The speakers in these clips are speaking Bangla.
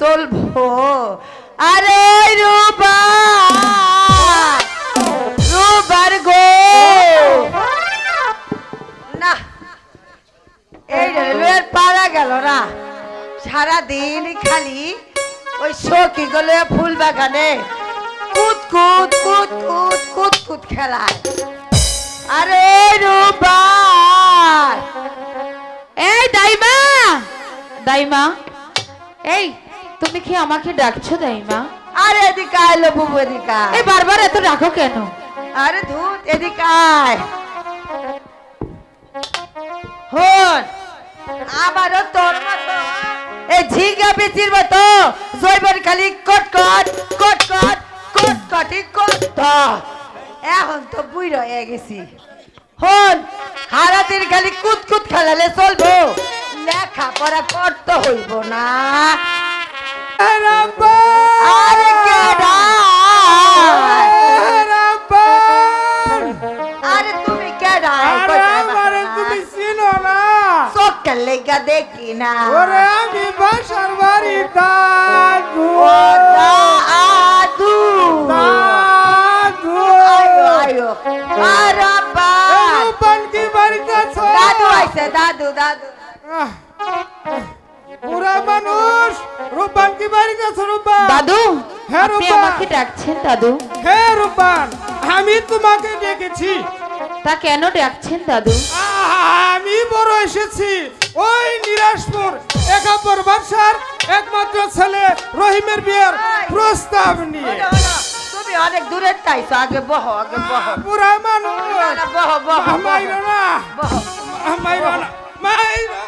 চলবো। আরে রূপা, রূপার গো। না, এই রেলওয়ের পারা গেল না। সারাদিন খালি ওই সখী গলে ফুল বাগানে কুত কুত কুত কুত কুত কুত খেলায়। আরে রূপার এই দাইমা দাইমা? এই তুমি কি আমাকে ডাকছো দাইমা? আরে এদিকে আয় লো বুবু এদিকে আয়। এই বারবার এত ডাকো কেন? আরে ধুত এদিকে আয়। হন আমারও তোর মতো। এই ঝিঙ্গা বিচির মতো জৈবন খালি কটকট কটকট কটকটি কট এখন তো বুই রয়ে গেছি। হন হারাদিন খালি কুতকুত খেলালে চলবো। লেখা পড়া করতে হইব না। আরে কেডা আরে তুমি কেডা তুমি চিনো না। চোখের লেগা দেখি না। ওরে আমি বাসার বাড়ি দাদু দাদু দাদু আয়ো আয়ো। আরাব্বা রূপান কি বাড়িতে আছো দাদু আইছে দাদু দাদু বুড়া মানুষ রূপান কি বাড়িতে আছো রূপান? দাদু হ্যাঁ, আপনি রূপা। আমাকে ডাকছেন দাদু। হে রূপান আমি তোমাকে ডেকেছি। তা কেন ডাকছেন দাদু? আমি বড় এসেছি। ওই নিরাজপুর একাপর বাদশার একমাত্র ছেলে রহিমের বিয়ের প্রস্তাব নিয়ে। তুমি অনেক দূরে চাইছো আগে বহ আগে বহ। বুড়া মানুষ। বহ বহ বহ। মাইরো না মাইরো।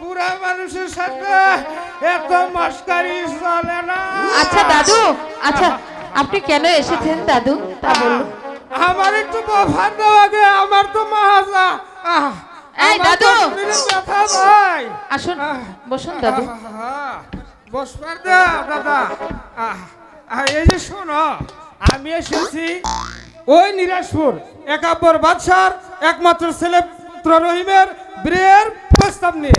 বুড়া মানুষের সাথে এত মস্কারি চলে না। আচ্ছা দাদু আচ্ছা আপনি কেন এসেছেন দাদু? তা বলুন। আমার একটু বফার দাও আগে আমার তো মাহাজা। আহ, এই দাদু! ব্যথা ভাই আসুন বসুন দাদু। বসবার দা দাদা। এই যে শোনো আমি এসেছি ওই নিরাজপুর একাব্বর বাদশার একমাত্র ছেলে রহিমের বিয়ের প্রস্তাব নিয়ে।